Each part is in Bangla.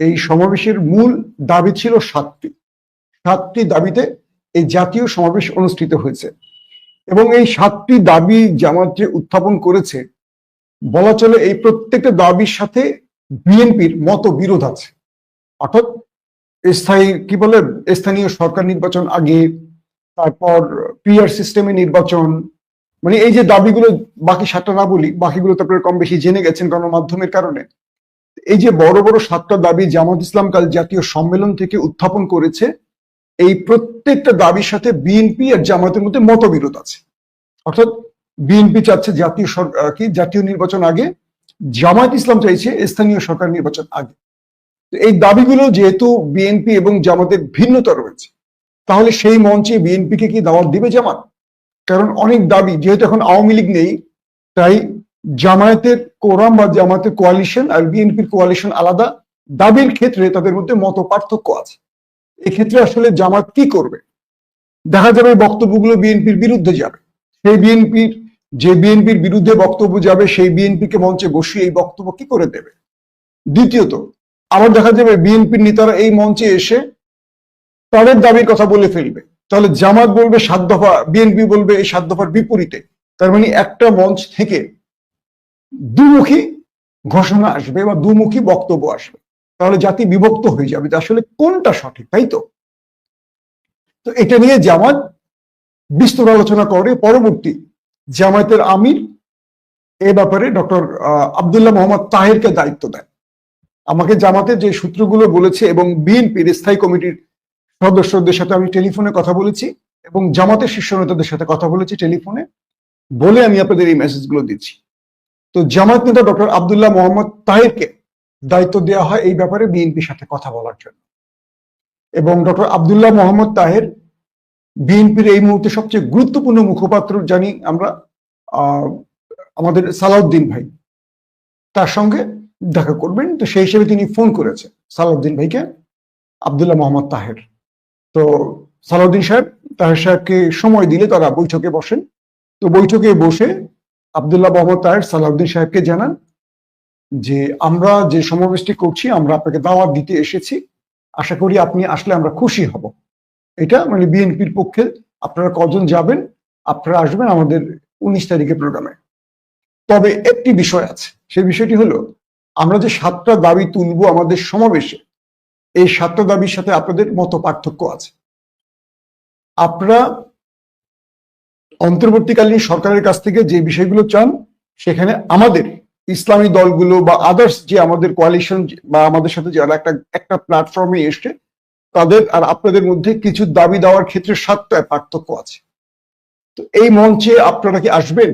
এই সমাবেশের মূল দাবি ছিল সাতটি। সাতটি দাবিতে এই জাতীয় সমাবেশ অনুষ্ঠিত হয়েছে। এবং এই সাতটি দাবি জামাত যে উত্থাপন করেছে, বলা চলে এই প্রত্যেকটা দাবির সাথে বিএনপির মত বিরোধ আছে। অর্থাৎ স্থায়ী, কি বলে, স্থানীয় সরকার নির্বাচন আগে, তারপর পিআর সিস্টেমে নির্বাচন মানে এই যে দাবিগুলো, বাকি সাতটা না বলি, বাকিগুলো তো আপনারা কম বেশি জেনে গেছেন গণমাধ্যমের কারণে। এই যে বড় বড় সাতটা দাবি জামাত ইসলাম কাল জাতীয় সম্মেলন থেকে উত্থাপন করেছে, এই প্রত্যেকটা দাবির সাথে বিএনপি আর জামাতের মধ্যে মতবিরোধ আছে। অর্থাৎ বিএনপি চাচ্ছে জাতীয় সরকার কি, জাতীয় নির্বাচন আগে জামায়াত ইসলাম চাইছে স্থানীয় সরকার নির্বাচন আগে। এই দাবিগুলো যেহেতু বিএনপি এবং জামাতের ভিন্নতা রয়েছে, তাহলে সেই মঞ্চে বিএনপিকে কি দাওয়াত দিবে জামাত? কারণ অনেক দাবি, যেহেতু এখন আওয়ামী লীগ নেই, তাই জামায়াতের কোরাম বা জামায়াতের কোয়ালিশন আর বিএনপির কোয়ালিশন আলাদা। দাবির ক্ষেত্রে তাদের মধ্যে মত পার্থক্য আছে। এক্ষেত্রে আসলে জামাত কি করবে? দেখা যাবে বক্তব্যগুলো বিএনপির বিরুদ্ধে যাবে। সেই বিএনপির, যে বিএনপির বিরুদ্ধে বক্তব্য যাবে, সেই বিএনপিকে মঞ্চে বসিয়ে এই বক্তব্য কি করে দেবে? দ্বিতীয়ত, আবার দেখা যাবে বিএনপির নেতারা এই মঞ্চে এসে তাদের দাবির কথা বলে ফেলবে। তাহলে জামাত বলবে সাত দফা, বিএনপি বলবে এই সাত দফার বিপরীতে। তার মানে একটা মঞ্চ থেকে দুমুখী ঘোষণা আসবে বা দুমুখী বক্তব্য আসবে। তাহলে জাতি বিভক্ত হয়ে যাবে। আসলে কোনটা সঠিক, তাই তো? তো এটা নিয়ে জামাত বিস্তর আলোচনা করে। পরবর্তী জামায়াতের আমির এ ব্যাপারে ডক্টর আবদুল্লাহ মোহাম্মদ তাহেরকে দায়িত্ব দেন। আমাকে জামাতের যে সূত্রগুলো বলেছে এবং বিএনপির স্থায়ী কমিটির সদস্যদের সাথে আমি টেলিফোনে কথা বলেছি এবং জামাতের শীর্ষ নেতাদের সাথে কথা বলেছি টেলিফোনে। বলে আমি আপনাদের এই মেসেজগুলো দিচ্ছি। তো জামাত নেতা ডক্টর আবদুল্লাহ মোহাম্মদ তাহেরকে দায়িত্ব দেওয়া হয় এই ব্যাপারে বিএনপির সাথে কথা বলার জন্য। এবং ডক্টর আবদুল্লাহ মোহাম্মদ তাহের বিএনপির এই মুহূর্তে সবচেয়ে গুরুত্বপূর্ণ মুখপাত্র জানি আমরা আমাদের সালাউদ্দিন ভাই। তার সঙ্গে দেখা করবেন। তো সেই হিসেবে তিনি ফোন করেছে সালাউদ্দিন ভাইকে, আবদুল্লাহ মোহাম্মদ তাহের। তো সালাউদ্দিন সাহেব, তাহের সাহেবকে সময় দিলে তারা বৈঠকে বসেন। তো বৈঠকে বসে আবদুল্লাহ মোহাম্মদ তাহের সালাউদ্দিন সাহেবকে জানান যে, আমরা যে সমাবেশটি করছি, আমরা আপনাকে দাওয়াত দিতে এসেছি। আশা করি আপনি আসলে আমরা খুশি হব। এটা মানে বিএনপির পক্ষে আপনারা কজন যাবেন, আপনারা আসবেন আমাদের উনিশ তারিখের প্রোগ্রামে। তবে একটি বিষয় আছে, সেই বিষয়টি হলো, আমরা যে সাতটা দাবি তুলব আমাদের সমাবেশে, এই সাতটা দাবির সাথে আপনাদের মত পার্থক্য আছে। আপনারা অন্তর্বর্তীকালীন সরকারের কাছ থেকে যে বিষয়গুলো চান, সেখানে আমাদের ইসলামী দলগুলো বা আদার্স যে আমাদের কোয়ালিশন বা আমাদের সাথে যারা একটা একটা প্ল্যাটফর্মে এসছে, তাদের আর আপনাদের মধ্যে কিছু দাবি দেওয়ার ক্ষেত্রে সাতটায় পার্থক্য আছে। তো এই মঞ্চে আপনারা কি আসবেন?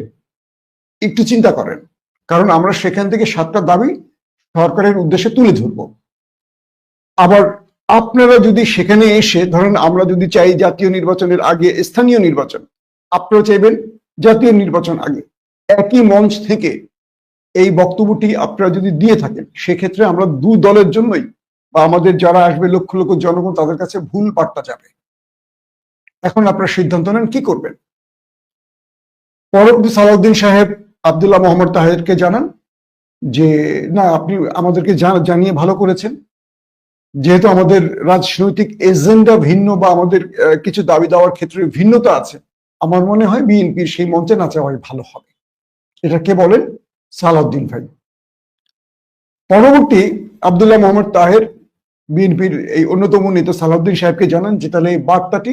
একটু চিন্তা করেন। কারণ আমরা সেখান থেকে সাতটা দাবি সরকারের উদ্দেশ্যে তুলে ধরব। আবার আপনারা যদি সেখানে এসে, ধরেন আমরা যদি চাই জাতীয় নির্বাচনের আগে স্থানীয় নির্বাচন আপনারা চাইবেন জাতীয় নির্বাচন আগে। একই মঞ্চ থেকে এই বক্তব্যটি আপনারা যদি দিয়ে থাকেন, সেক্ষেত্রে আমরা দু দলের জন্যই বা আমাদের যারা আসবে লক্ষ লক্ষ জনগণ, তাদের কাছে ভুল বার্তা যাবে। এখন আপনারা সিদ্ধান্ত নেন কি করবেন। পরবর্তী সালাউদ্দিন সাহেব, আবদুল্লাহ মোহাম্মদ তাহেরকে জানান যে, না, আপনি আমাদেরকে জানিয়ে ভালো করেছেন। যেহেতু আমাদের রাজনৈতিক এজেন্ডা ভিন্ন বা আমাদের কিছু দাবি দেওয়ার ক্ষেত্রে ভিন্নতা আছে আমার মনে হয় বিএনপির সেই মঞ্চে না চাওয়াই ভালো হবে। এটা কে বলেন? সালাউদ্দিন ভাই। পরবর্তী আবদুল্লাহ মোহাম্মদ তাহের, বিএনপির এই অন্যতম নেতা সালাউদ্দিন সাহেবকে জানান যে তাহলে এই বার্তাটি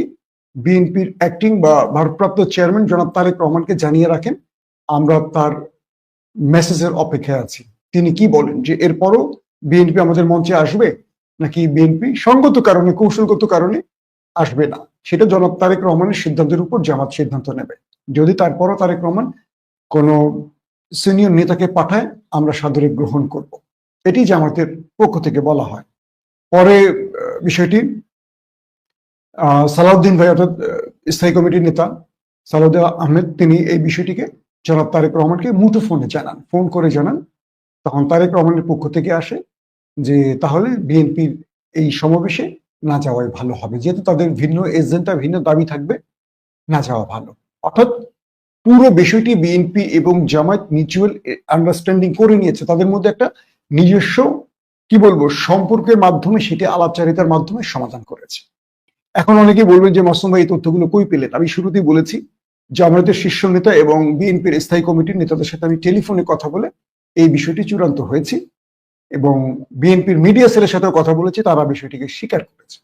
বিএনপির অ্যাক্টিং বা ভারপ্রাপ্ত চেয়ারম্যান জনাব তারেক রহমানকে জানিয়ে রাখেন। আমরা তার মেসেজের অপেক্ষায় আছি। তিনি কি বলেন যে এরপরও বিএনপি আমাদের মঞ্চে আসবে? নাকি বিএনপি সঙ্গত কারণে, কৌশলগত কারণে আসবে না? সেটা জনাব তারেক রহমানের সিদ্ধান্তের উপর জামাত সিদ্ধান্ত নেবে। যদি তারপরও তারেক রহমান কোনো সিনিয়র নেতাকে পাঠায়, আমরা সাদরে গ্রহণ করব। এটি জামাতের পক্ষ থেকে বলা হয়। পরে বিষয়টি সালাউদ্দিন ভাই অর্থাৎ স্থায়ী কমিটির নেতা সালাউদ্দিন আহমেদ, তিনি এই বিষয়টিকে জনাব তারেক রহমানকে মুঠো ফোনে জানান। ফোন করে জানান, তখন তারেক রহমানের পক্ষ থেকে আসে যে, তাহলে বিএনপির এই সমাবেশে না যাওয়াই ভালো হবে। যেহেতু তাদের ভিন্ন এজেন্ডা ভিন্ন দাবি থাকবে, না যাওয়া ভালো। অর্থাৎ পুরো বিষয়টি বিএনপি এবং জামায়াত মিউচুয়াল আন্ডারস্ট্যান্ডিং করে নিয়েছে। তাদের মধ্যে একটা নিজস্ব, কি বলব, সম্পর্কের মাধ্যমে সেটি আলাপচারিতার মাধ্যমে সমাধান করেছে। এখন অনেকে বলবেন যে, মাসুম ভাই, এই তথ্যগুলো কই পেলেন? আমি শুরুতেই বলেছি, জামায়াতের শীর্ষ নেতা এবং বিএনপির স্থায়ী কমিটির নেতাদের সাথে আমি টেলিফোনে কথা বলে এই বিষয়টি চূড়ান্ত হয়েছে। এবং বিএনপির মিডিয়া সেলের সাথেও কথা বলেছি, তারা বিষয়টিকে স্বীকার করেছে।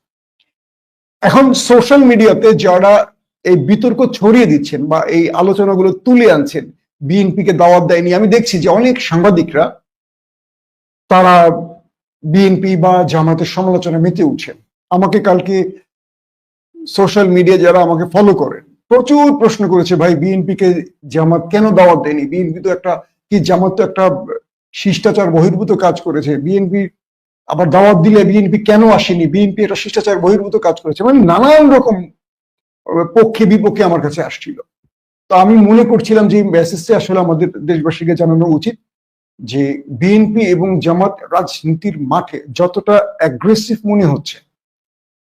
এখন সোশ্যাল মিডিয়াতে যারা এই বিতর্ক ছড়িয়ে দিচ্ছেন বা এই আলোচনাগুলো তুলে আনছেন, বিএনপিকে দাওয়াত দেয়নি, আমি দেখছি যে অনেক সাংবাদিকরা, তারা বিএনপি বা জামাতের সমালোচনা মেতে উঠছেন। আমাকে কালকে সোশ্যাল মিডিয়া যারা আমাকে ফলো করেন, প্রচুর প্রশ্ন করেছে, ভাই বিএনপি কে জামাত কেন দাওয়াত দেয়নি? বিএনপি তো একটা, কি জামাত তো একটা শিষ্টাচার বহির্ভূত কাজ করেছে। বিএনপি আবার দাওয়াত দিলে বিএনপি কেন আসেনি? বিএনপি একটা শিষ্টাচার বহির্ভূত কাজ করেছে। মানে নানান রকম পক্ষে বিপক্ষে আমার কাছে আসছিল। তো আমি মনে করছিলাম যে মেসেজটা আসলে আমাদের দেশবাসীকে জানানো উচিত যে বিএনপি এবং জামাত রাজনীতির মাঠে যতটা অ্যাগ্রেসিভ মনে হচ্ছে,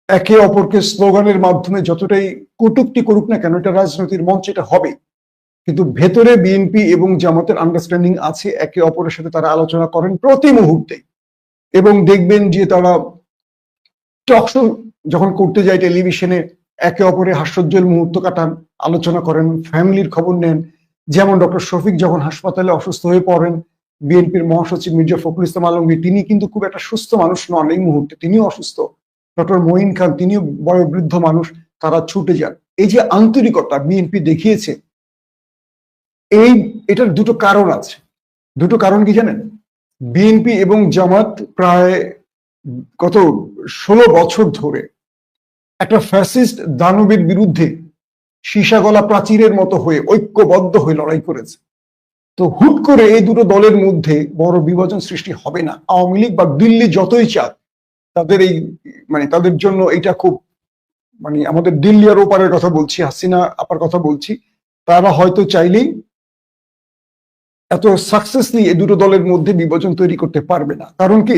একে অপরকে স্লোগানের মাধ্যমে যতটাই কটুক্তি করুক না কেন, এটা রাজনীতির মঞ্চ, এটা হবে কিন্তু ভেতরে বিএনপি এবং জামাতের আন্ডারস্ট্যান্ডিং আছে, একে অপরের সাথে তারা আলোচনা করেন প্রতি মুহূর্তে এবং দেখবেন যে তারা টকশো যখন করতে যায় টেলিভিশনে একে অপরে হাস্যোজ্জ্বল মুহূর্ত কাটান, আলোচনা করেন, ফ্যামিলির খবর নেন। যেমন ডক্টর শফিক যখন হাসপাতালে অসুস্থ হয়ে পড়েন বিএনপির মহাসচিব মির্জা ফখরুল ইসলাম আলমগীর, তিনি কিন্তু খুব একটা সুস্থ মানুষ নন এই মুহূর্তে, তিনিও অসুস্থ। ডক্টর মঈন খান, তিনিও বয়োবৃদ্ধ মানুষ, তারা ছুটে যান। এই যে আন্তরিকতা বিএনপি দেখিয়েছে এই এটার দুটো কারণ আছে। দুটো কারণ কি জানেন? বিএনপি এবং জামাত প্রায় গত ষোলো বছর ধরে একটা ফ্যাসিস্ট দানবের বিরুদ্ধে সীসাগলা প্রাচীরের মতো হয়ে ঐক্যবদ্ধ হয়ে লড়াই করেছে। তো হুট করে এই দুটো দলের মধ্যে বড় বিভাজন সৃষ্টি হবে না। আওয়ামী লীগ বা দিল্লি যতই চাক, তাদের এই মানে তাদের জন্য এটা খুব মানে আমাদের দিল্লি আর ওপারের কথা বলছি, হাসিনা আপার কথা বলছি, তারা হয়তো চাইলেই এত সাকসেসলি এই দুটো দলের মধ্যে বিভাজন তৈরি করতে পারবে না। কারণ কি?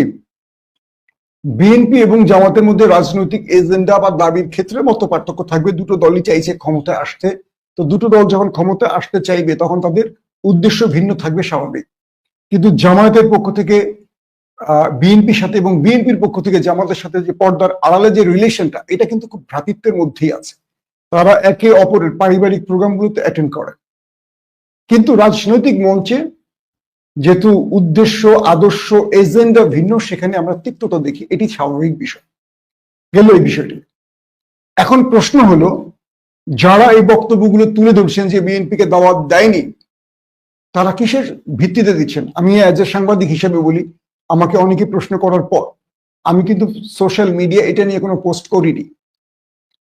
বিএনপি এবং জামাতের মধ্যে রাজনৈতিক এজেন্ডা বা দাবির ক্ষেত্রে মতো পার্থক্য থাকবে। দুটো দলই চাইছে ক্ষমতায় আসতে। তো দুটো দল যখন ক্ষমতায় আসতে চাইবে, তখন তাদের উদ্দেশ্য ভিন্ন থাকবে স্বাভাবিক। কিন্তু জামায়াতের পক্ষ থেকে বিএনপির সাথে এবং বিএনপির পক্ষ থেকে জামাতের সাথে যে পর্দার আড়ালে যে রিলেশনটা এটা কিন্তু খুব ভ্রাতৃত্বের মধ্যেই আছে। তারা একে অপরের পারিবারিক প্রোগ্রামগুলোতে অ্যাটেন্ড করে। কিন্তু রাজনৈতিক মঞ্চে যেহেতু উদ্দেশ্য, আদর্শ, এজেন্ডা ভিন্ন, সেখানে আমরা তিক্ততা দেখি। এটি স্বাভাবিক বিষয়। গেল এই বিষয়টি। এখন প্রশ্ন হলো, যারা এই বক্তব্যগুলো তুলে ধরছেন যে বিএনপিকে দাওয়াত দেয়নি, তারা কিসের ভিত্তিতে দিচ্ছেন? আমি অ্যাজ এ সাংবাদিক হিসেবে বলি, আমাকে অনেকে প্রশ্ন করার পর, আমি কিন্তু সোশ্যাল মিডিয়া এটা নিয়ে কোনো পোস্ট করিনি।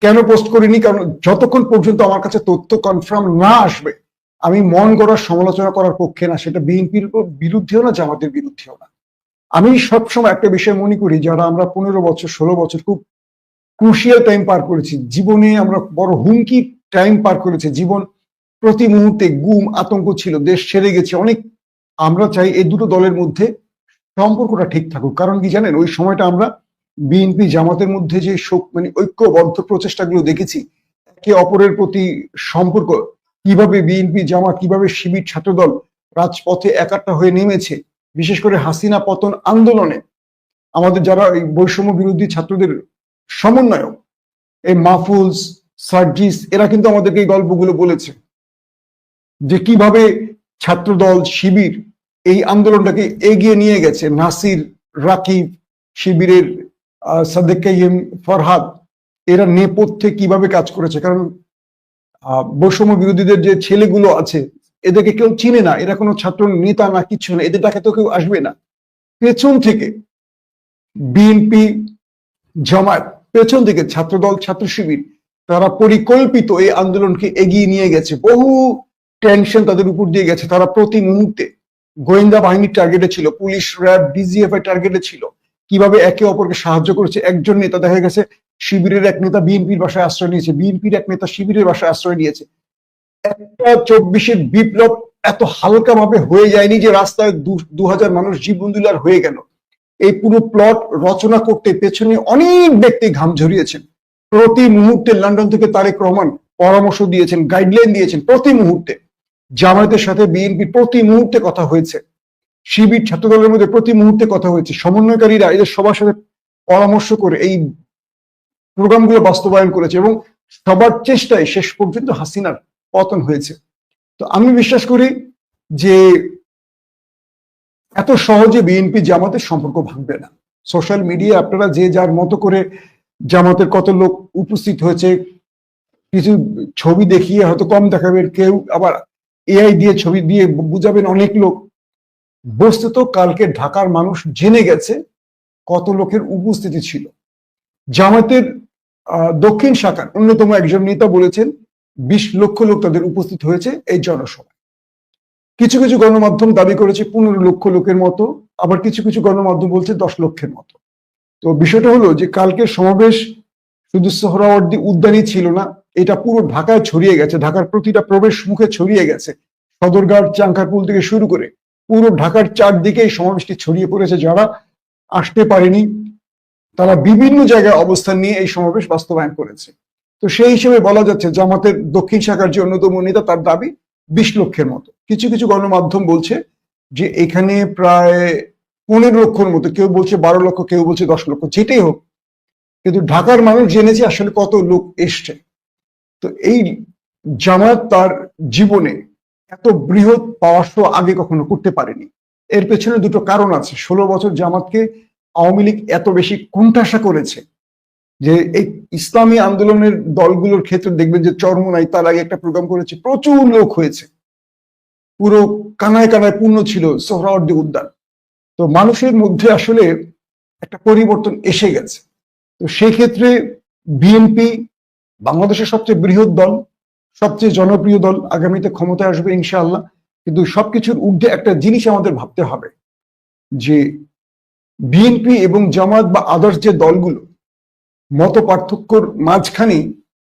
কেন পোস্ট করিনি? কারণ যতক্ষণ পর্যন্ত আমার কাছে তথ্য কনফার্ম না আসবে আমি মন গড়ার সমালোচনা করার পক্ষে না, সেটা বিএনপির বিরুদ্ধেও না, জামাতের বিরুদ্ধেও না। আমি সবসময় একটা বিষয় মনে করি, যারা আমরা পনেরো বছর, ষোলো বছর খুব ক্রুশিয়াল টাইম পার করেছি, জীবনে আমরা বড় হুমকি টাইম পার করেছি, জীবন প্রতি মুহূর্তে গুম, আতঙ্ক ছিল, দেশ ছেড়ে গেছে, অনেক আমরা চাই এই দুটো দলের মধ্যে সম্পর্কটা ঠিক থাকুক। কারণ কি জানেন, ওই সময়টা আমরা বিএনপি জামাতের মধ্যে যে শোক মানে ঐক্যবদ্ধ প্রচেষ্টাগুলো দেখেছি, একে অপরের প্রতি সম্পর্ক কীভাবে বিএনপি জামা, কীভাবে শিবির ছাত্রদল রাজপথে একাট্টা হয়ে নেমেছে, বিশেষ করে হাসিনা পতন আন্দোলনে, আমাদের যারা এই বৈষম্য বিরোধী ছাত্রদের সমন্বয়ক, এই মাহফুজ, সার্জিস, এরা কিন্তু আমাদেরকে এই গল্পগুলো বলেছে। যে কীভাবে ছাত্রদল, শিবির এই আন্দোলনটাকে এগিয়ে নিয়ে গেছে। নাসির, রাকিব, শিবিরের সাদেক ফরহাদ, এরা নেপথ্যে কীভাবে কাজ করেছে? কারণ বৈষম্য বিরোধীদের যে ছেলেগুলো আছে, এদেরকে কেউ চিনে না, এরা কোনো ছাত্র নেতা না, কিছু না, এদের ডাকে তো কেউ আসবে না। পেছন থেকে বিএনপি জামায়াত, পেছন থেকে ছাত্রদল, ছাত্র শিবির, তারা পরিকল্পিত এই আন্দোলনকে এগিয়ে নিয়ে গেছে। বহু টেনশন তাদের উপর দিয়ে গেছে তারা প্রতি মুহূর্তে। গোয়েন্দা বাহিনীর টার্গেটে ছিল, পুলিশ র্যাব ডিজিএফ এর টার্গেটে ছিল। কীভাবে একে অপরকে সাহায্য করেছে, একজন নেতা দেখা গেছে শিবিরের এক নেতা বিএনপির বাসায় আশ্রয় নিয়েছে। বিএনপির এক নেতা শিবিরের বাসায় আশ্রয় নিয়েছে। একটা চব্বিশের বিপ্লব এত হালকা ভাবে হয়ে যায়নি যে রাস্তায় দু হাজার মানুষ জীবনদুলার হয়ে গেল। এই পুরো প্লট রচনা করতে পেছনে অনেক ব্যক্তি ঘাম ঝরিয়েছেন। প্রতি মুহূর্তে লন্ডন থেকে তারেক রহমান পরামর্শ দিয়েছেন, গাইডলাইন দিয়েছেন প্রতি মুহূর্তে। জামায়াতের সাথে বিএনপি প্রতি মুহূর্তে কথা হয়েছে। শিবির ছাত্রদলের মধ্যে প্রতি মুহূর্তে কথা হয়েছে। সমন্বয়কারীরা এদের সবার সাথে পরামর্শ করে এই প্রোগ্রামগুলো বাস্তবায়ন করেছে এবং সবার চেষ্টায় শেষ পর্যন্ত হাসিনার পতন হয়েছে। তো আমি বিশ্বাস করি যে এত সহজে বিএনপি জামাতের সম্পর্ক ভাঙবে না। সোশ্যাল মিডিয়া আপনারা যে যার মতো করে জামাতের কত লোক উপস্থিত হয়েছে, কিছু ছবি দেখিয়ে হয়তো কম দেখাবেন, কেউ আবার এআই দিয়ে ছবি দিয়ে বুঝাবেন অনেক লোক। বস্তুত কালকে ঢাকার মানুষ জেনে গেছে কত লোকের উপস্থিতি ছিল। জামাতের দক্ষিণ শাখার অন্যতম একজন নেতা বলেছেন, বিশ লক্ষ লোক তাদের উপস্থিত হয়েছে এই জনসভায়। কিছু কিছু গণমাধ্যম দাবি করেছে পনেরো লক্ষ লোকের মতো, আবার কিছু কিছু গণমাধ্যম বলছে দশ লক্ষের মতো। তো বিষয়টা হলো যে কালকের সমাবেশ শুধু সোহরাওয়ার্দী উদ্যানই ছিল না, এটা পুরো ঢাকায় ছড়িয়ে গেছে, ঢাকার প্রতিটা প্রবেশ মুখে ছড়িয়ে গেছে। সদরঘাট চাঙ্কারপুল থেকে শুরু করে পুরো ঢাকার চারদিকে এই সমাবেশটি ছড়িয়ে পড়েছে যারা আসতে পারেনি। তারা বিভিন্ন জায়গায় অবস্থান নিয়ে এই সমাবেশ বাস্তবায়ন করেছে। তো সেই হিসেবে বলা যাচ্ছে, জামাতের দক্ষিণ শাখার যে অন্যতম নেতা, তার দাবি বিশ লক্ষের মতো। কিছু কিছু গণমাধ্যম বলছে যে এখানে প্রায় পনেরো লক্ষর মতো, কেউ বলছে বারো লক্ষ, কেউ বলছে দশ লক্ষ, যেটাই হোক। কিন্তু ঢাকার মানুষ জেনেছে আসলে কত লোক এসছে। তো এই জামাত তার জীবনে এত বৃহৎ পাওয়ার আগে কখনো করতে পারেনি। এর পেছনে দুটো কারণ আছে। ষোলো বছর জামাতকে আওয়ামী লীগ এত বেশি কুণ্ঠাসা করেছে যে এই ইসলামী আন্দোলনের দলগুলোর ক্ষেত্রে দেখবেন যে চরমোনাই তার আগে একটা প্রোগ্রাম করেছে, প্রচুর লোক হয়েছে। পুরো কানায় কানায় পূর্ণ ছিল সোহরাওয়ার্দী উদ্যান। তো মানুষের মধ্যে আসলে একটা পরিবর্তন এসে গেছে। তো সেক্ষেত্রে বিএনপি বাংলাদেশের সবচেয়ে বৃহৎ দল, সবচেয়ে জনপ্রিয় দল আগামীতে ক্ষমতায় আসবে ইনশাআল্লাহ। কিন্তু সবকিছুর ঊর্ধ্বে একটা জিনিস আমাদের ভাবতে হবে যে বিএনপি এবং জামাত বা আদার্স যে দলগুলো মত পার্থক্যর মাঝখানে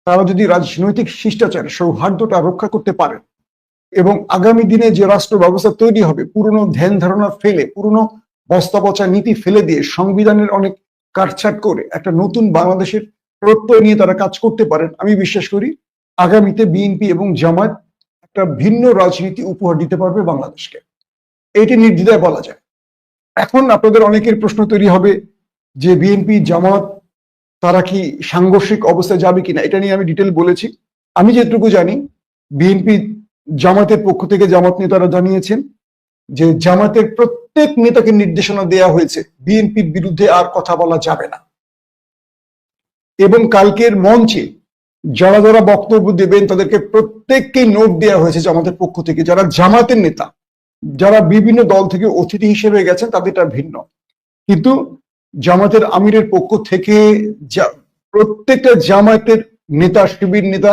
তারা যদি রাজনৈতিক শিষ্টাচার, সৌহার্দ্যটা রক্ষা করতে পারে এবং আগামী দিনে যে রাষ্ট্র ব্যবস্থা তৈরি হবে, পুরনো ধ্যান ধারণা ফেলে, পুরনো বস্তা পচা নীতি ফেলে দিয়ে সংবিধানের অনেক কাটছাট করে একটা নতুন বাংলাদেশের প্রত্যয় নিয়ে তারা কাজ করতে পারেন, আমি বিশ্বাস করি আগামীতে বিএনপি এবং জামাত একটা ভিন্ন রাজনীতি উপহার দিতে পারবে বাংলাদেশকে। এটি নির্দ্বিধায় বলা যায়। এখন আপনাদের অনেকের প্রশ্ন তৈরি হবে যে বিএনপি জামাত, তারা কি সাংঘর্ষিক অবস্থায় যাবে কিনা? এটা নিয়ে আমি ডিটেল বলেছি। আমি যেটুকু জানি বিএনপি জামাতের পক্ষ থেকে জামাত নেতারা জানিয়েছেন যে জামাতের প্রত্যেক নেতাকে নির্দেশনা দেয়া হয়েছে বিএনপির বিরুদ্ধে আর কথা বলা যাবে না। এবং কালকের মঞ্চে যারা যারা বক্তব্য দেবেন, তাদেরকে প্রত্যেককে নোট দেওয়া হয়েছে জামাতের পক্ষ থেকে। যারা জামাতের নেতা যারা বিভিন্ন দল থেকে অতিথি হিসেবে গেছেন তাদেরটা ভিন্ন। কিন্তু জামাতের আমিরের পক্ষ থেকে প্রত্যেকটা জামায়াতের নেতা, শিবির নেতা,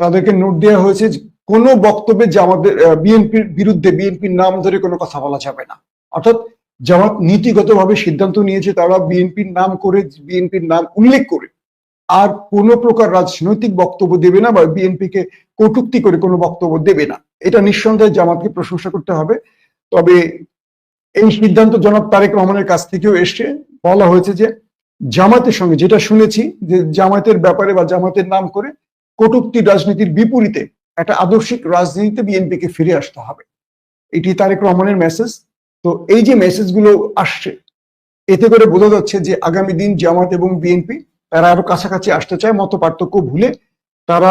তাদেরকে নোট দেওয়া হয়েছে কোনো বক্তব্যে জামাতের বিএনপির বিরুদ্ধে, বিএনপির নাম ধরে কোনো কথা বলা যাবে না। অর্থাৎ জামাত নীতিগতভাবে সিদ্ধান্ত নিয়েছে তারা বিএনপির নাম করে, বিএনপির নাম উল্লেখ করে। আর কোনো প্রকার রাজনৈতিক বক্তব্য দেবে না বা বিএনপিকে কটুক্তি করে কোনো বক্তব্য দেবে না। এটা নিঃসন্দেহে জামাতকে প্রশংসা করতে হবে। তবে এই সিদ্ধান্ত জনাব তারেক রহমানের কাছ থেকেও এসছে। বলা হয়েছে যে জামাতের সঙ্গে যেটা শুনেছি যে জামাতের ব্যাপারে বা জামাতের নাম করে কটুক্তি রাজনীতির বিপরীতে একটা আদর্শিক রাজনীতিতে বিএনপিকে ফিরে আসতে হবে। এটি তারেক রহমানের মেসেজ তো এই যে মেসেজগুলো আসছে, এতে করে বোঝা যাচ্ছে যে আগামী দিন জামাত এবং বিএনপি তারা আরও কাছাকাছি আসতে চায়। মত পার্থক্য ভুলে তারা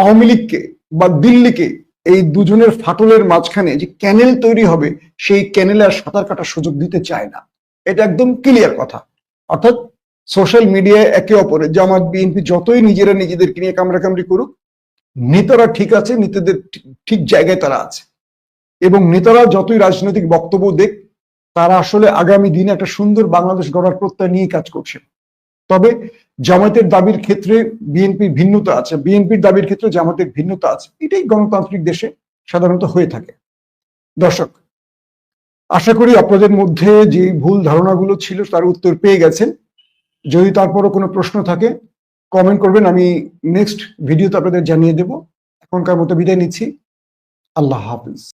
আওয়ামী লীগকে বা দিল্লিকে এই দুজনের ফাটলের মাঝখানে যে ক্যানেল তৈরি হবে, সেই ক্যানেলে আর সাঁতার কাটার সুযোগ দিতে চায় না। এটা একদম ক্লিয়ার কথা। অর্থাৎ সোশ্যাল মিডিয়ায় একে অপরে জামাত বিএনপি যতই নিজেরা নিজেদেরকে নিয়ে কামড়াকামড়ি করুক, নেতারা ঠিক আছে, নেতাদের ঠিক- জায়গায় তারা আছে। এবং নেতারা যতই রাজনৈতিক বক্তব্য দেখ, তারা আসলে আগামী দিনে একটা সুন্দর বাংলাদেশ গড়ার প্রত্যয় নিয়ে কাজ করছে। তবে জামাতের দাবির ক্ষেত্রে বিএনপির ভিন্নতা আছে, বিএনপির দাবির ক্ষেত্রে জামাতের ভিন্নতা আছে, এটাই গণতান্ত্রিক দেশে সাধারণত হয়ে থাকে। দর্শক, আশা করি আপনাদের মধ্যে যে ভুল ধারণাগুলো ছিল তার উত্তর পেয়ে গেছেন। যদি তারপরও কোনো প্রশ্ন থাকে কমেন্ট করবেন, আমি নেক্সট ভিডিওতে আপনাদের জানিয়ে দেব। এখনকার মতো বিদায় নিচ্ছি। আল্লাহ হাফিজ।